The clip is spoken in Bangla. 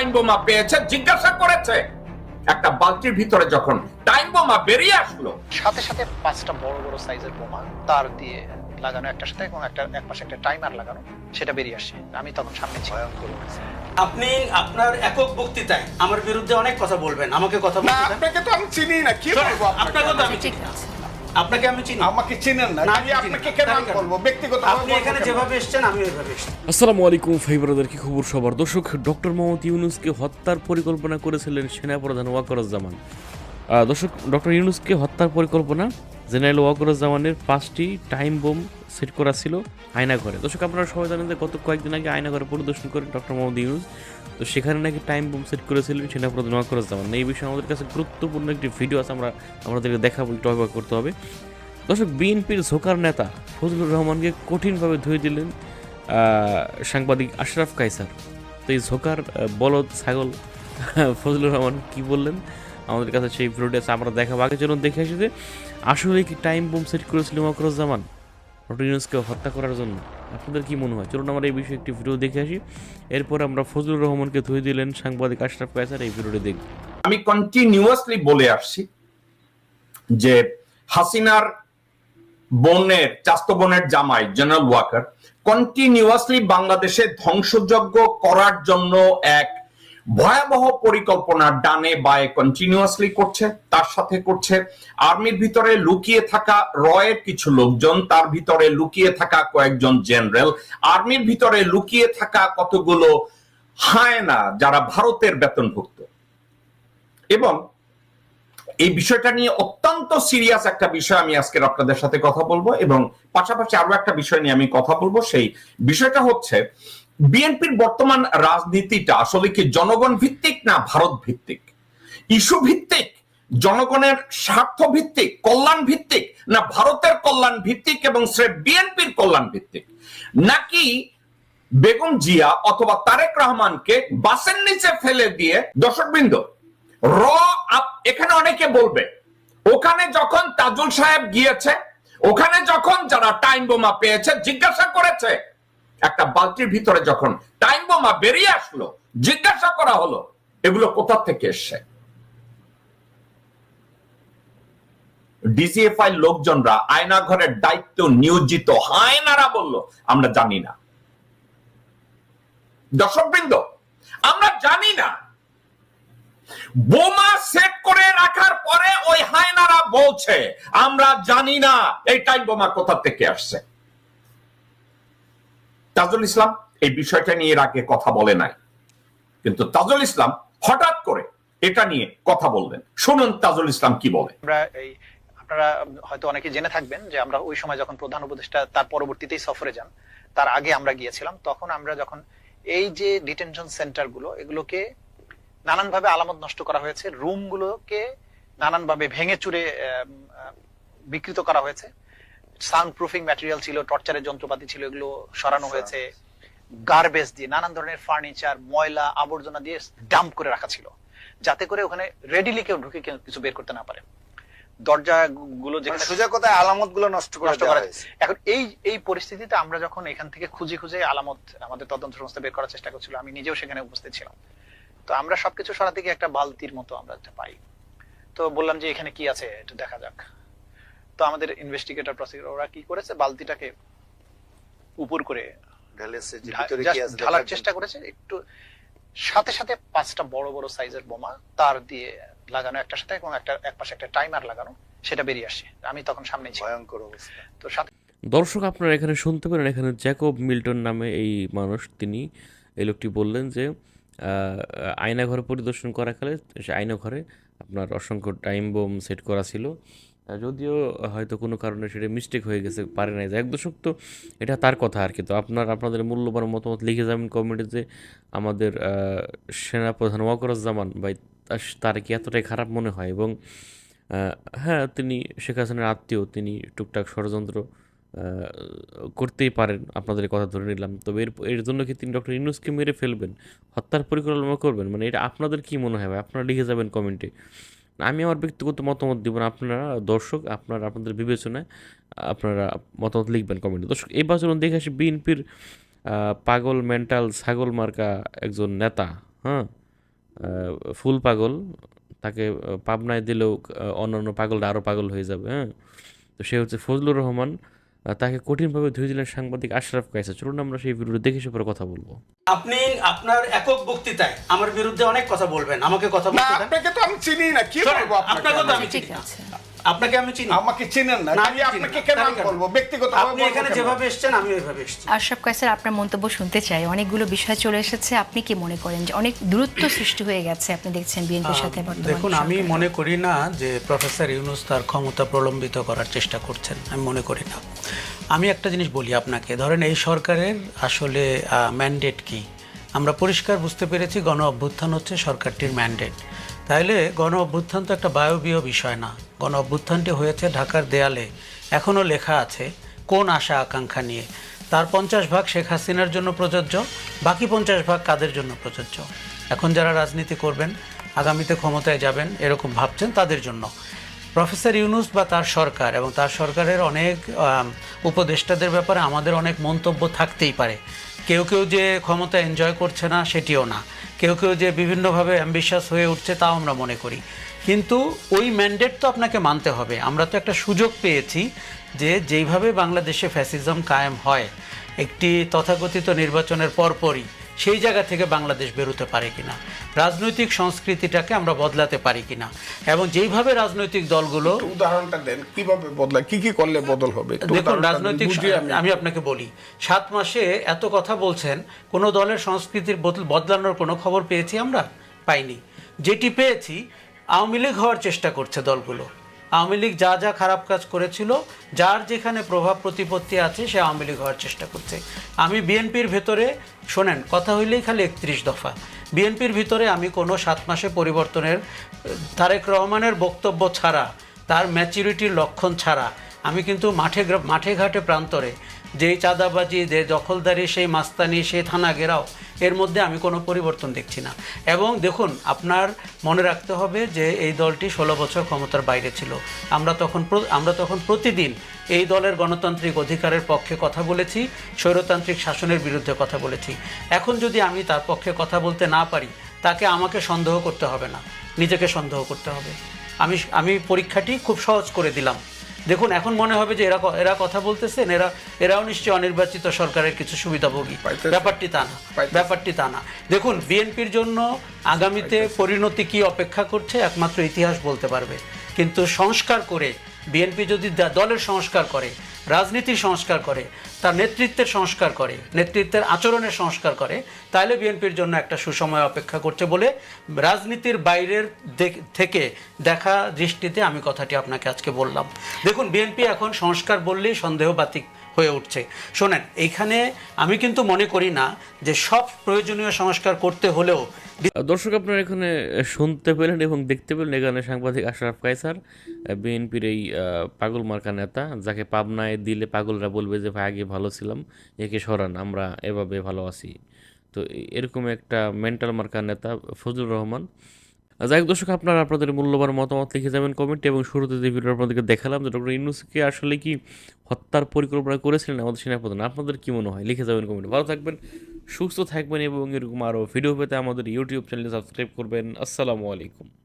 টাইম বোমা পেয়েছে জিজ্ঞাসা করেছে। একটা বালতির ভিতরে যখন টাইম বোমা বেরিয়ে আসলো সাথে সাথে পাঁচটা বড় বড় সাইজের বোমা তার দিয়ে লাগানো একটা সাথে এবং একটা এক পাশে একটা টাইমার লাগানো সেটা বেরিয়ে আসে। আমি তখন সামনে ছয়ন ছিলাম আপনি আপনার একক বক্তৃতায় আমার বিরুদ্ধে অনেক কথা বলবেন আমাকে কথা না বলতে দেন। আপনাকে তো আমি চিনি না কি বলব আপনাকে? তো আমি চিনি না। আপনাকে আমি চিনি। আমাকে চিনেন না। আমি আপনাকে কেন? বলব? ব্যক্তিগত আপনি এখানে যেভাবে এসেছেন আমি ওইভাবে এসেছি। আসসালামু আলাইকুম ভাই কি খবর সবার। দর্শক ডক্টর মোহাম্মদ ইউনুসকে হত্যার পরিকল্পনা করেছিলেন সেনাপ্রধান ওয়াকরুজ্জামান দর্শক ডক্টর ইউনুসকে হত্যার পরিকল্পনা জেনারেল ওয়াকরুজ্জামানের পাঁচটি টাইম বোম সেট করা ছিল আয়নাঘরে। দর্শক, আপনারা সবাই জানেন যে গত কয়েকদিন আগে আয়নাঘরে পরিদর্শন করেন ডক্টর মোহাম্মদ ইউনুস, তো সেখানে নাকি টাইম বোম সেট করেছিলেন সেটা সেনাপ্রধান ওয়াকরুজ্জামান। এই বিষয়ে আমাদের কাছে গুরুত্বপূর্ণ একটি ভিডিও আছে, আমরা, আমাদেরকে দেখাবো একটু অবগত করতে হবে। দর্শক, বিএনপির ঝোকার নেতা ফজলুর রহমানকে কঠিনভাবে ধুয়ে দিলেন সাংবাদিক আশরাফ কাইসার তো এই ঝোকার বলদ, ছাগল ফজলুর রহমান কি বললেন? আমাদের কাছে সেই ভিডিওটি আমরা দেখাবো। আগে যেন দেখে যে আসলে কি টাইম বোম সেট করেছিল মকরুজ্জামান? ইউনুসকে হত্যা করার জন্য। আপনাদের কি মনে হয়? চলুন আমরা এই বিষয়ে একটি ভিডিও দেখে আসি। এরপর আমরা ফজলুর রহমানকে ধুয়ে দিলেন সাংবাদিক আশরাফ কাইসার এই ভিডিওটি দেখব। আমি কন্টিনিউয়াসলি বলে আসছি যে হাসিনার বোনের, চাস্ত বোনের জামাই জেনারেল ওয়াকার কন্টিনিউয়াসলি বাংলাদেশে ধ্বংসযজ্ঞ করার জন্য এক ভয়াবহ পরিকল্পনা ডানে বায়ে কন্টিনিউয়াসলি করছে, তার সাথে করছে আর্মির ভিতরে লুকিয়ে থাকা রয়ের কিছু লোকজন, তার ভিতরে লুকিয়ে থাকা কয়েকজন জেনারেল আর্মির ভিতরে লুকিয়ে থাকা কতগুলো হায়না যারা ভারতের বেতনভুক্ত। এবং এই বিষয়টা নিয়ে অত্যন্ত সিরিয়াস একটা বিষয় আমি আজকে আপনাদের সাথে কথা বলব এবং পাশাপাশি আরও একটা বিষয় নিয়ে আমি কথা বলব, সেই বিষয়টা হচ্ছে বিএনপির বর্তমান রাজনীতিটা আসলে কি জনগণ ভিত্তিক না ভারত ভিত্তিক? ইস্যু ভিত্তিক? জনগণের স্বার্থ ভিত্তিক? কল্যাণ ভিত্তিক? না ভারতের কল্যাণ ভিত্তিক এবং সে বিএনপির কল্যাণ ভিত্তিক? নাকি বেগম জিয়া অথবা তারেক রহমানকে বাসের নিচে ফেলে দিয়ে দর্শকবৃন্দ, র এখানে অনেকে বলবে, ওখানে যখন তাজুল সাহেব গিয়েছে, ওখানে যখন যারা টাইম বোমা পেয়েছে, জিজ্ঞাসা করেছে একটা বালতির ভিতরে যখন টাইম বোমা বেরিয়ে আসলো, জিজ্ঞাসা করা হলো, এগুলো কোথা থেকে এসছে? ডিজিএফআই লোকজনরা আয়না ঘরের দায়িত্ব নিয়োজিত হায়নারা বলল, আমরা জানি না। দর্শকবৃন্দ, আমরা জানি না। বোমা সেট করে রাখার পরে ওই হায়নারা বলছে, আমরা জানি না, এই টাইম বোমা কোথা থেকে আসছে? তাজুল ইসলাম এই বিষয়টা নিয়ে এর আগে কথা বলে নাই। কিন্তু তাজুল ইসলাম হঠাৎ করে এটা নিয়ে কথা বললেন। শুনুন তাজুল ইসলাম কি বলে। আমরা এই, আপনারা হয়তো অনেকে জেনে থাকবেন যে আমরা ওই সময় যখন প্রধান উপদেষ্টা তার পরবর্তীতেই সফরে যান, তার আগে আমরা গিয়েছিলাম, তখন আমরা যখন এই যে ডিটেনশন সেন্টারগুলো, এগুলোকে নানানভাবে আলামত নষ্ট করা হয়েছে রুম গুলোকে নানানভাবে ভেঙে চুরে বিকৃত করা হয়েছে সাউন্ড প্রুফিং ম্যাটেরিয়াল ছিল টর্চারের যন্ত্রপাতি ছিল এগুলো সরানো হয়েছে। গার্বেজ দিয়ে নানান ধরনের ফার্নিচার ময়লা আবর্জনা দিয়ে ডাম্প করে রাখা ছিল। যাতে করে ওখানে রেডিলি কেউ ঢুকে কিছু বের করতে না পারে। দরজা গুলো মানে যেখানে সোজা কথায় আলামতগুলো নষ্ট করে। এখন এই এই পরিস্থিতিতে আমরা যখন এখান থেকে খুঁজে খুঁজে আলামত আমাদের তদন্ত সংস্থা বের করার চেষ্টা করছিল আমি নিজেও সেখানে উপস্থিত ছিলাম। তো আমরা সবকিছু সরাতে গিয়ে একটা বালতির মতো আমরা একটা পাই। তো বললাম যে এখানে কি আছে একটু দেখা যাক। তো আমাদের ইনভেস্টিগেটর প্রসিকিউটর ওরা কি করেছে? বালতিটাকে উপর করে ঢালার চেষ্টা করেছে। একটু সাথে সাথে পাঁচটা বড় বড় সাইজের বোমা তার দিয়ে লাগানো একটা সাথে এবং একটা এক পাশে একটা টাইমার লাগানো সেটা বেরিয়ে আসে। আমি তখন সামনে ভয়ঙ্কর অবস্থা। তো সাথে দর্শক আপনারা এখানে শুনতে পারেন এখানে জ্যাকব মিল্টন নামে এই মানুষ। তিনি এই লোকটি বললেন যে আহ, আয়নাঘর পরিদর্শন করাকালে সে আয়নাঘরে আপনার অসংখ্য টাইম বোম সেট করা ছিল। যদিও হয়তো কোনো কারণে সেটা মিস্টেক হয়ে গেছে, পারে নাই। এক দর্শক, তো এটা তার কথা আর কি। তো আপনার, আপনাদের মূল্যবান মতামত লিখে যাবেন কমেন্টে যে আমাদের সেনাপ্রধান ওয়াকরুজ্জামান বা তার- কি এতটাই খারাপ মনে হয়? এবং হ্যাঁ তিনি শেখ হাসিনার আত্মীয়, তিনি টুকটাক ষড়যন্ত্র করতেই পারেন। আপনাদের কথা ধরে নিলাম। তবে এর এর জন্য কি তিনি ডক্টর ইউনুসকে মেরে ফেলবেন? হত্যার পরিকল্পনা করবেন? মানে এটা আপনাদের কি মনে হয় ভাই? আপনারা লিখে যাবেন কমেন্টে আমি আমার ব্যক্তিগত মতামত দিব না। আপনারা দর্শক, আপনারা আপনাদের বিবেচনায় আপনারা মতামত লিখবেন কমেন্টে দর্শক এবার চলুন দেখে আসি বিএনপির পাগল মেন্টাল ছাগল মার্কা একজন নেতা হ্যাঁ? ফুল পাগল, তাকে পাবনায় দিলেও অন্যান্য পাগলটা আরও পাগল হয়ে যাবে হ্যাঁ? তো সে হচ্ছে ফজলুর রহমান তাকে কঠিনভাবে ধুয়ে দিলেন সাংবাদিক আশরাফ কাইসা চলুন আমরা সেই ভিডিওটা দেখে সে পরে কথা বলব আপনি আপনার একক বক্তৃতায় আমার বিরুদ্ধে অনেক কথা বলবেন আমাকে কথা বলতে দেন। আপনাকে তো আমি চিনি না কি বলব আপনার কথা আমি ঠিক আছে। আপনাকে আমি চিনি। আমাকে চিনেন না। আমি আপনাকে কেন? বলব? ব্যক্তিগত আপনি এখানে যেভাবে এসেছেন আমি ওইভাবে এসেছি। আশরাফ কায়সার আপনার মন্তব্য শুনতে চাই। অনেকগুলো বিষয় চলে এসেছে। আপনি কি মনে করেন যে অনেক দূরত্ব সৃষ্টি হয়ে গেছে? আপনি দেখছেন বিএনপির সাথে বর্তমান দেখুন আমি মনে করি না যে প্রফেসর ইউনুস তার ক্ষমতা প্রলম্বিত করার চেষ্টা করছেন। আমি মনে করি না। আমি একটা জিনিস বলি আপনাকে। ধরেন এই সরকারের আসলে ম্যান্ডেট কি? আমরা পরিষ্কার বুঝতে পেরেছি গণ অভ্যুত্থান হচ্ছে সরকারটির ম্যান্ডেট তাইলে গণ অভ্যুত্থান তো একটা বায়বীয় বিষয় না। গণ অভ্যুত্থানটি হয়েছে ঢাকার দেয়ালে। এখনও লেখা আছে, কোন আশা আকাঙ্ক্ষা নিয়ে। তার পঞ্চাশ ভাগ শেখ হাসিনার জন্য প্রযোজ্য, বাকি পঞ্চাশ ভাগ কাদের জন্য প্রযোজ্য? এখন যারা রাজনীতি করবেন, আগামীতে ক্ষমতায় যাবেন, এরকম ভাবছেন তাদের জন্য। প্রফেসর ইউনুস বা তার সরকার এবং তার সরকারের অনেক উপদেষ্টাদের ব্যাপারে আমাদের অনেক মন্তব্য থাকতেই পারে। কেউ কেউ যে ক্ষমতা এনজয় করছে না, সেটিও না। কেউ কেউ যে বিভিন্নভাবে অ্যাম্বিশাস হয়ে উঠছে, তাও আমরা মনে করি। কিন্তু ওই ম্যান্ডেট তো আপনাকে মানতে হবে। আমরা তো একটা সুযোগ পেয়েছি যে যেইভাবে বাংলাদেশে ফ্যাসিজম কায়েম হয়, একটি তথাকথিত নির্বাচনের পরপরই সেই জায়গা থেকে বাংলাদেশ বেরোতে পারে কিনা? রাজনৈতিক সংস্কৃতিটাকে আমরা বদলাতে পারি কিনা? এবং যেইভাবে রাজনৈতিক দলগুলো উদাহরণটা দেন কীভাবে বদলা কি কি করলে বদল হবে? দেখুন রাজনৈতিক আমি আমি আপনাকে বলি সাত মাসে এত কথা বলছেন কোন দলের সংস্কৃতির বদল- বদলানোর কোনো খবর পেয়েছি আমরা? পাইনি। যেটি পেয়েছি আওয়ামী লীগ হওয়ার চেষ্টা করছে দলগুলো। আওয়ামী লীগ যা যা খারাপ কাজ করেছিল, যার যেখানে প্রভাব প্রতিপত্তি আছে, সে আওয়ামী লীগ হওয়ার চেষ্টা করছে। আমি বিএনপির ভেতরে, শোনেন, কথা হইলেই খালি একত্রিশ দফা। বিএনপির ভিতরে আমি কোনো সাত মাসে পরিবর্তনের, তারেক রহমানের বক্তব্য ছাড়া, তার ম্যাচুরিটির লক্ষণ ছাড়া, আমি কিন্তু মাঠে মাঠে ঘাটে প্রান্তরে, যেই চাঁদাবাজি, যে দখলদারি, সেই মাস্তানি, সেই থানা ঘেরাও এর মধ্যে আমি কোনো পরিবর্তন দেখছি না। এবং দেখুন, আপনার মনে রাখতে হবে যে এই দলটি ষোলো বছর ক্ষমতার বাইরে ছিল। আমরা তখন আমরা তখন প্রতিদিন এই দলের গণতান্ত্রিক অধিকারের পক্ষে কথা বলেছি, স্বৈরতান্ত্রিক শাসনের বিরুদ্ধে কথা বলেছি। এখন যদি আমি তার পক্ষে কথা বলতে না পারি, তাকে আমাকে সন্দেহ করতে হবে না। নিজেকে সন্দেহ করতে হবে। আমি আমি পরীক্ষাটি খুব সহজ করে দিলাম। দেখুন এখন মনে হবে যে এরা এরা কথা বলতেছেন এরা এরাও নিশ্চয়ই অনির্বাচিত সরকারের কিছু সুবিধাভোগী। ব্যাপারটি তা না ব্যাপারটি তা না। দেখুন বিএনপির জন্য আগামীতে পরিণতি কি অপেক্ষা করছে একমাত্র ইতিহাস বলতে পারবে। কিন্তু সংস্কার করে বিএনপি যদি দলের সংস্কার করে রাজনীতির সংস্কার করে, তার নেতৃত্বের সংস্কার করে, নেতৃত্বের আচরণের সংস্কার করে তাহলে বিএনপির জন্য একটা সুসময় অপেক্ষা করছে বলে রাজনীতির বাইরের থেকে দেখা দৃষ্টিতে আমি কথাটি আপনাকে আজকে বললাম। দেখুন, বিএনপি এখন সংস্কার বললেই সন্দেহবাতিক হয়ে উঠছে। শোনেন, এইখানে আমি কিন্তু মনে করি না যে সব প্রয়োজনীয় সংস্কার করতে হলেও দর্শক, আপনারা এখানে শুনতে পেলেন এবং দেখতে পেলেন এখানে সাংবাদিক আশরাফ কায়সার বিএনপির এই পাগল মার্কা নেতা, যাকে পাবনায় দিলে পাগলরা বলবে যে, ভাই, আগে ভালো ছিলাম, একে সরান, আমরা এভাবে ভালো আছি। তো এরকম একটা মেন্টাল মার্কা নেতা ফজলুর রহমান যাই দর্শক, আপনারা আপনাদের মূল্যবান মতামত লিখে যাবেন কমেন্টে এবং শুরুতে যে ভিডিও আপনাদেরকে দেখালাম, যে ডক্টর ইউনুসকে আসলে কি হত্যার পরিকল্পনা করেছিলেন আমাদের সেনাপ্রধান? আপনাদের কী মনে হয়? লিখে যাবেন কমেন্টে। ভালো থাকবেন, সুস্থ থাকবেন এবং এরকম আরও ভিডিও পেতে আমাদের ইউটিউব চ্যানেলে সাবস্ক্রাইব করবেন। আসসালামু আলাইকুম।